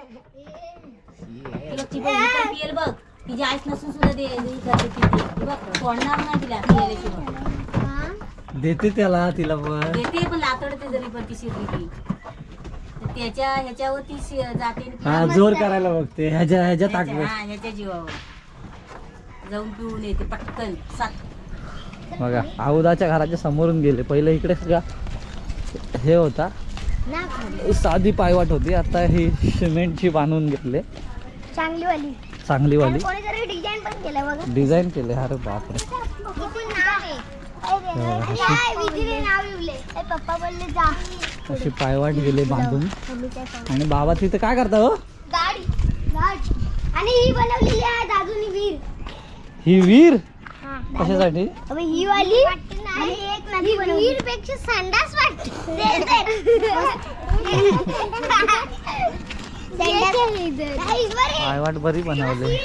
ती बघ, ती बघ, पण पियेल बघ. तिची आईस नसून सुद्धा दे करते ती ती. ती बघ सोडणार नाही तिला पियाल्याशिवाय देते त्याला तिला पण. देते पण लातडते जरी पण ती शिरली तर त्याच्या ह्याच्यावर ती शि- जाते आणि हा. जोर करायला बघते. ह्याच्या ह्याच्या ह्याच्या- ताकद. हा, ह्याच्या जीवावर. जाऊन पिऊन येते पटकन. सात. बघा आऊदाच्या घराच्या समोरून गेले. पहिले इकडे सगळा हे होता. साधी पायवाट होती. आता ही सिमेंटची बांधून घेतले. चांगली वाली चांगली वाली कोणीतरी डिझाईन पण केलं बघा. डिझाईन केले. अरे बापरे. अशी पायवाट गेले बांधून. आणि बाबा तिथे काय करता हो? आणि ही बनवलेली आहे दादूनी वीर. ही वीर? कशासाठी? अबे ही वाली? पेक्षा संडास वाटते. पायवाट बरी. बनवली.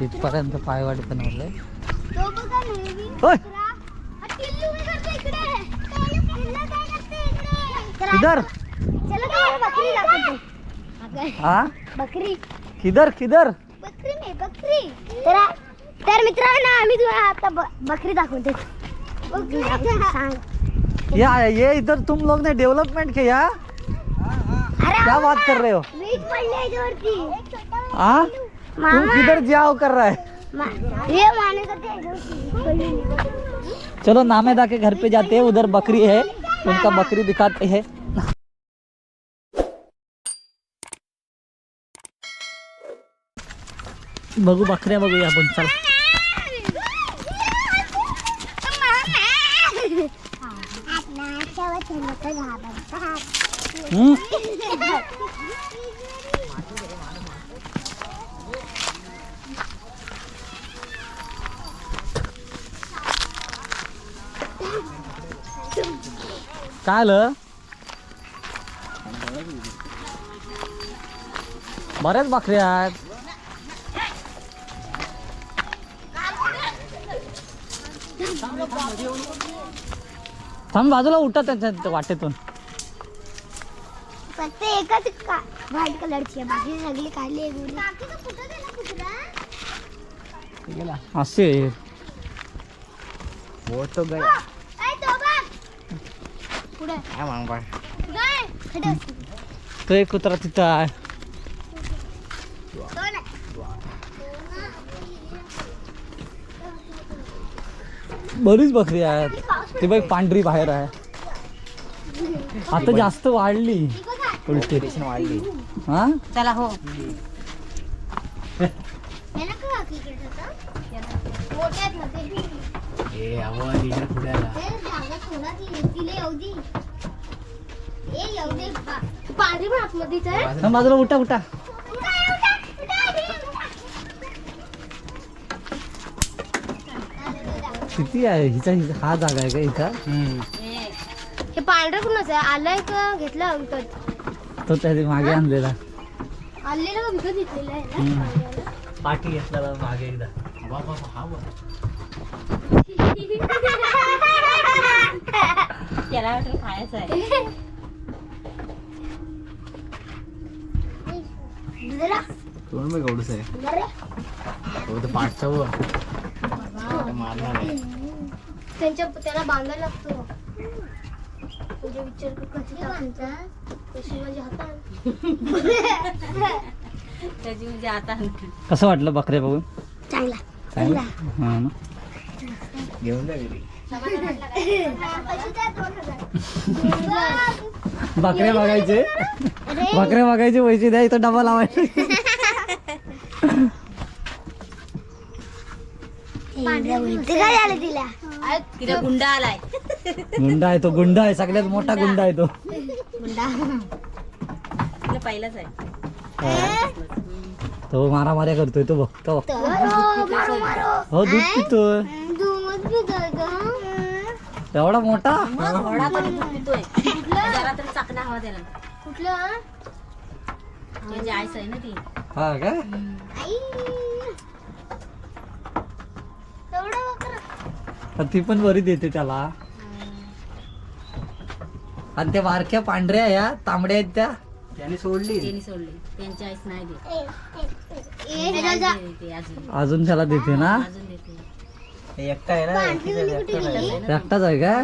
तिथपर्यंत पायवाट बनवले. होय किधर हा बकरी। किधर किधर? बकरी नाही बकरी। तर तर मित्रांनो आम्ही तुम्हाला आता ब- बकरी दाखवते सांग। या ये इधर तुम लोग ने डेवलपमेंट किया? अरे क्या बात कर रहे हो? वीज पडली याच्यावरती हाँ तुम मामा। किधर जाओ कर रहा है? मा- हे माने करते याच्यावरती चलो नामेदा के घर पे जाते हैं उधर बकरी है उनका बकरी दिखाते हैं। बघू बकऱ्या बघूया आपण चला. काय आलं? बऱ्याच बकऱ्या आहेत. थांब बाजूला उठा त्यांच्या वाटेतून फक्त एकच का व्हाईट कलरची आहे बाकी सगळी काढली आहे गोरी. असे तो. पुढे. असते. तो एक कुत्रा तिथं आहे. बरीच बकरी आहेत ती बघ पांढरी बाहेर आहे. आता जास्त वाढली. उलटी. वाढली. हा? चला हो. याला का काकी इकडे ठेवता? मोठे आहेत ना ते. ए, जागा थोडा ती- तिला येऊ दे. ए, येऊ दे. पा- पांढरी पण आतमध्येच आहे. थांब बाजूला उठा उठा उठा, उठा, उठा, उठा. किती आहे? हिचा हिचा- हा जागा आहे का इथं? हे पांढरं कुणाचं आहे. आलंय का? घेतलं विकत तो त्याच्यामागे आणलेला. आलेलं का विकत घेतलेलं आहे हम्म. ना? पांढऱ्याला? पाठी घेतलेला मागे एकदा. त्याला वाटलं खायचं आहे. बघ एवढंच आहे. हो तर पाठचा व मारणार आहे. त्यांच्या त्याला बांधायला लागतो. म्हणजे विचार कर कशी टाकायचा कशी माझ्या हातात त्याची म्हणजे आता कसं वाटलं बकऱ्या बघून? चांगला. चांगलं? हा ना. घेऊन जा घरी. बकऱ्या बघायचे? बकऱ्या बघायचे पैसे द्या इथं डबा लावायचे ते काय झालं तिला. तिला गुंडा आलाय गुंडा आहे तो गुंडा आहे सगळ्यात मोठा गुंडा आहे तो. तिला पहिलाच आहे. तो मारामाऱ्या करतोय तो बघ तो बघ. मारो मारो हो दूध पितोय. एवढा मोठा? मग घोडा कधी दूध पितोय? जरा तरी चाकणा हवा त्याला. कुठलं? त्याची आईस आहे ना ती. हा काय आई तेवढं बकरं. पण ती पण बरी देते त्याला. आणि त्या बारक्या पांढऱ्या या तांबड्या आहेत त्या. त्याने सोडली. त्यांनी सोडले. त्यांची आईस नाही देत. ए, त्यांची राजा. आई देते अजून. अजून त्याला देते ना? अजून देते. एकटा आहे ना गेली? एकटाच आहे का?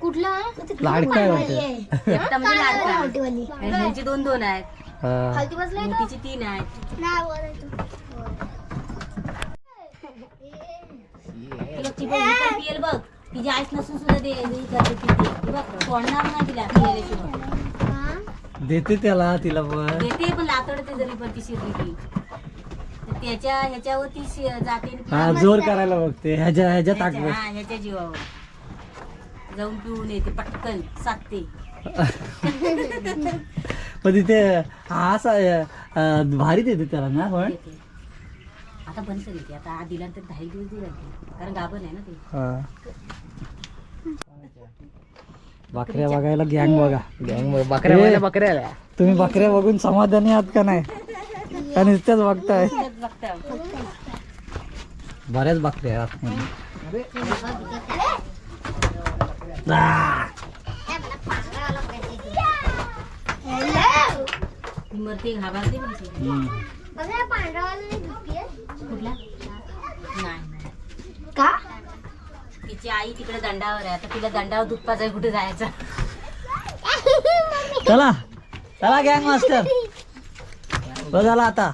कुठला? लाडका आहे वाटतं. एकटा म्हणजे लाडका. ह्यांची दोन दोन आहेत. हा. मोठीची तीन आहेत. तो. चिपळ चिपळ पियल बघ. तिची आईस नसून सुद्धा दे हे करते हे बघ सोडणार नाही तिला पियाल्याशिवाय हा? देते त्याला तिला पण. देते पण लातडते जरी पण ती शिरली ती. तर त्याच्या ह्याच्यावरती शि- जाते आणि हा जोर करायला बघते. ह्याच्या ह्याच्या ह्याच्या- ताकद हा, ह्याच्या जीवावर. जाऊन पिऊन येते पटकन. साधते. पण तिथे हा असा अं, भारी देते त्याला ना पण देते. आता बंद केली ती आता दिला तर दहा दिवस दिला. कारण गाभण आहे ना ते हा. बकऱ्या बघायला गँग बघा गँग बकऱ्या. बघायला बकऱ्या आल्या. तुम्ही बकऱ्या बघून समाधानी आहात का नाही का नुसत्याच बघताय तेच बघता बऱ्याच बकऱ्या आहेत आतमध्ये. आ! मरते घाबरते पण ती. हम्म. बघा या पांढरावाला दुखी आहे. कुठला? नाही नाही. का? तिची आई तिकडे दंडावर आहे. आता तिला दंडावर दूध पाजाय कुठे जायचं? चला. चला गँग मास्टर बघ झाला आता.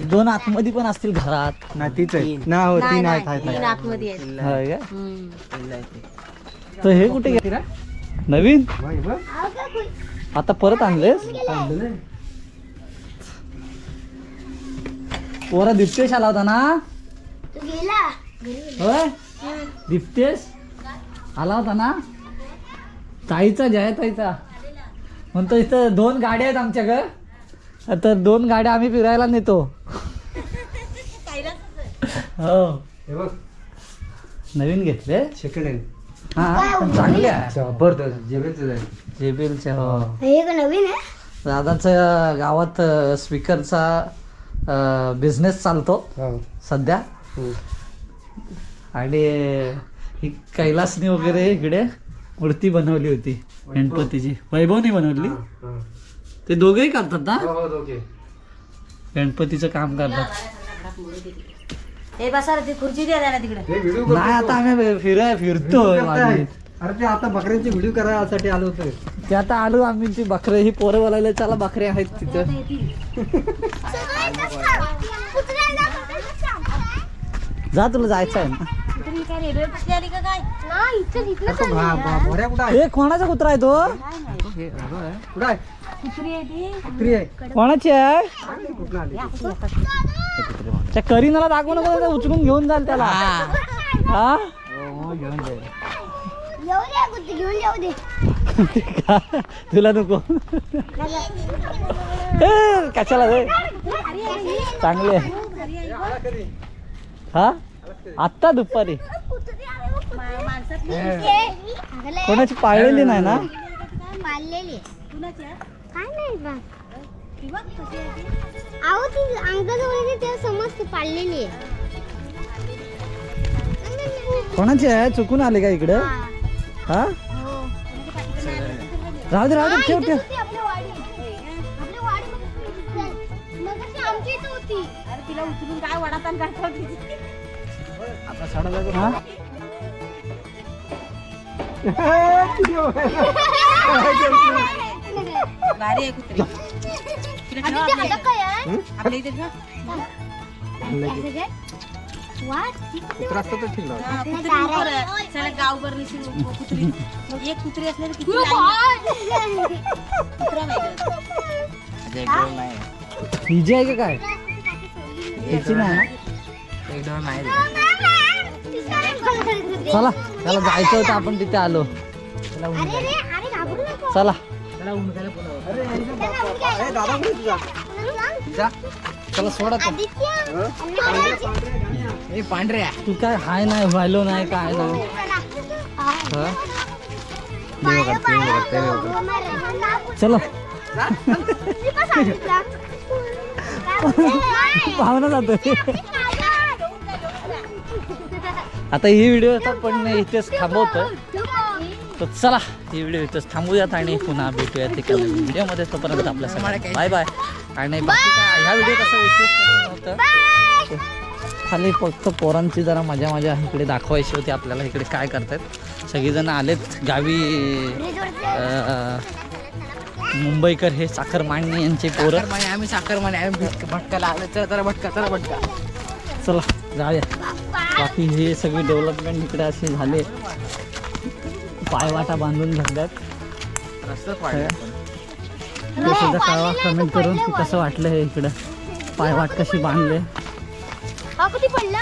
दोन आतमध्ये पण असतील घरात. ना तीच आहे. ना हो नाही, तीन नाही, आहेत आहेत तीन आहेत. आतमध्ये आहेत. होय का? हम्म. तर हे कुठे गेले? नवीन. अहो का कोण? आता परत आणलेस? पोरा दिप्तेश आला होता ना? तू गेला? होय? दिप्तेश आला होता ना? ताईचा जय ताईचा. म्हणतो इथं दोन गाड्या आहेत आमच्याकडे. तर दोन गाड्या आम्ही फिरायला नेतो. हो. हे बघ. नवीन घेतले? सेकंड हँड हा पण चांगले आहे. जबरदस्त जेबेलचं आहे हो. हे नवीन आहे? दादाचं गावात स्पीकरचा बिझनेस चालतो हो. सध्या. आणि ही कैलासनी वगैरे इकडे मूर्ती बनवली होती गणपतीची वैभवनी बनवली. ते दोघेही करतात ना हो, हो, दोघे. गणपतीचं काम करतात हे बसा रे, ती खुर्ची द्या त्याला तिकडे हे नाही आता. आम्ही फिराय फिरतोय. अरे ते आता बकऱ्यांचे व्हिडिओ करायसाठी आलो होतो ते आता आलो आम्ही ती बकरे ही पोरं बोलायला चला बकरे आहेत तिथं. जा तुला जायचं आहे ना. ए कोणाचा कुत्रा आहे तो? काय नाही हे, अगं आहे. कुठं आहे कुत्री आहे ती कुत्री आहे कोणाची आहे करीनाला दाखवू नको उचलून घेऊन जाल त्याला. हा? हो, घेऊन जाईल. का? तुला नको. ए, कशाला रे? चांगले. आहे. हा? आत्ता दुपारी. कोणाची पाळलेली नाही ना? पाळलेली काय नाही बा अहो ती अंगाजवळ येते तेव्हा समजते पाळलेली आहे. कोणाची आहे? चुकून आले का इकडं? हा? राहू दे राहू दे ठेव ठेव. तिला उचलून काय वडापान काढतो तिची हा? भारी आहे कुत्री. तिला ठेवा आणि ते आपल्या आता इथं. कुत्रा असतं तर ठीक. हा, कुत्री उभं. चला गावभर निशी कुत्री. एक कुत्री असले तर किती लाईन आहे. का? काय? नाही ना? चला त्याला जायचं होतं आपण तिथे आलो. अरे रे अरे घाबरू नको. चला. जा. चला सोडा. आदित्य. ए पांढऱ्या तू काय हाय नाही व्हायलो नाही काय नाही हा. हा? चलो जातोय नाही. आता ही व्हिडिओ पण इथेच थांबवतो. तर चला ही व्हिडिओ इथंच थांबूयात आणि पुन्हा भेटूयात एका व्हिडिओमध्ये तोपर्यंत आपल्या सगळ्यांना बाय बाय आणि बाकी काय ह्या व्हिडिओ कसं विशेष कसं नव्हतं खाली फक्त पोरांची जरा मजा मजा इकडे दाखवायची होती आपल्याला इकडे काय करतायत. सगळीजण आलेत गावी मुंबईकर हे साखर मांडणी यांचे पोरं. साखरमाने आम्ही साखरमाने आम्ही भिट- भटका लागलं चला चला भटका चला भटका. चला जाऊया. बाकी हे सगळे डेव्हलपमेंट इकडे असे झाले. पायवाटा बांधून घेतल्यात पाडला ते सुद्धा कळवा कमेंट करून की कसं वाटलं हे इकडं. पायवाट कशी बांधले? हा कधी पडला?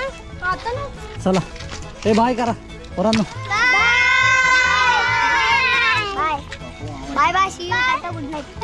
आता ना? चला. हे बाय करा. पोरांनो. Bye. Bye. Bye see you Tata good night